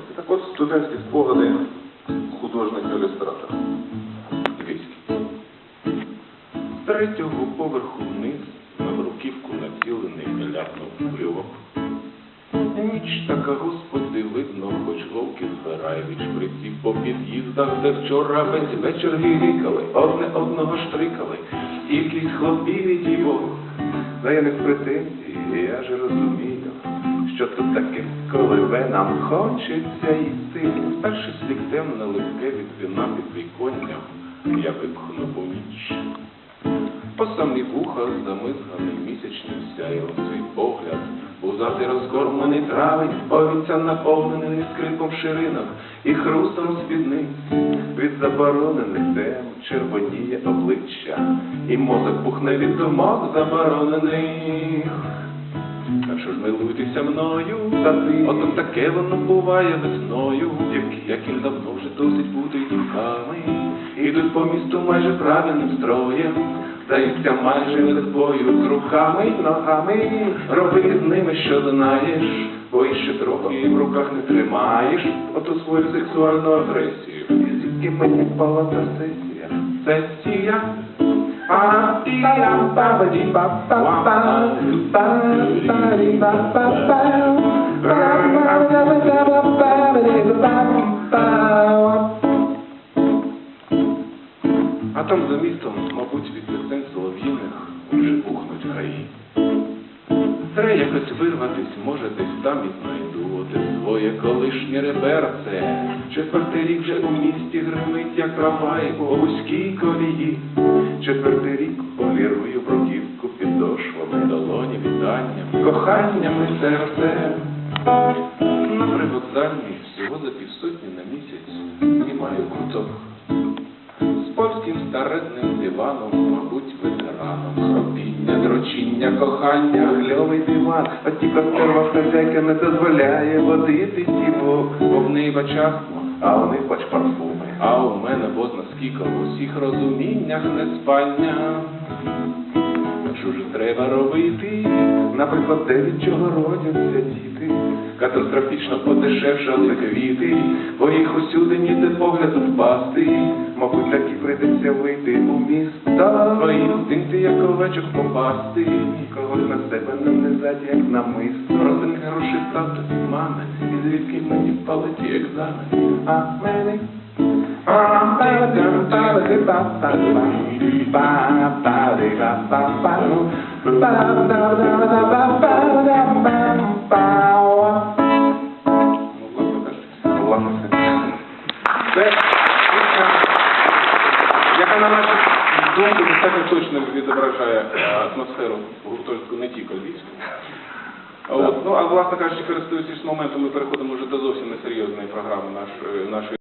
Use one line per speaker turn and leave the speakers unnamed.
слухайте. Так от студентські спогади художника-ілюстратора. Львівський. З третього поверху вниз на бруківку націлений ляпнув пивок. Ніч така, господи, видно, хоч вовки збирай від шприців по під'їздах, де вчора весь вечір гікали, одне одного штрикали, кількість хлопів і дівок. Взаємних претензій, я ж розумію, що тут таке, коли ви нам хочеться йти. Перший слік темне липке від вина під віконням, я випхну ніч. По самі вуха замизганий місячним сяєм свій погляд, Пузатий розкормлений травень, повіця наповнений скрипом ширинок і хрустом спідниць. Від заборонених тем червоніє обличчя, і мозок пухне від думок заборонених. Милуйтеся мною, ото таке воно буває весною, як- яким давно вже досить бути дівками. Ідуть по місту майже правильним строєм, здаються майже без бою з руками й ногами. Роби з ними, що знаєш, бо іще трохи в руках не тримаєш оту свою сексуальну агресію. І звідки мені впала та сесія? Сесія? А там за містом, мабуть, від пісень солов'їних уже пухнуть гаї. Треба якось вирватись, може, десь там і знайду те своє колишнє реберце. Четвертий рік вже у місті гримить, як трамвай по вузькій колії. Четвертий рік полірую бруківку підошвами, долоні вітанням, коханням і серцем. На привокзальній всього за півсотні на місяць знімаю куток. З диваном, мабуть, ветераном, хропіння, дрочіння, кохання, гльовий диван, а ті костерва хазяйка не дозволяє водити дівок, бо в неї бачахно, а у них бач парфуми. А у мене бозна скіка в усіх розуміннях не спання. Треба робити? Наприклад, те, від чого родяться діти. Катастрофічно подешевшали квіти, бо їх усюди ніде погляду впасти. Мабуть, так і прийдеться вийти у місто. Свої інстинкти, як овечок попасти. Когось на себе не нанизати, як намисто. Розинки грошей став тобі мами, і звідки мені впали ті екзамени. А мене Яка на нашу думку достатньо точно відображає е, атмосферу гуртожитку не тільки львівську. Ну, а власне кажучи, користуючись моментом, ми переходимо вже до зовсім несерйозної програми нашої, нашої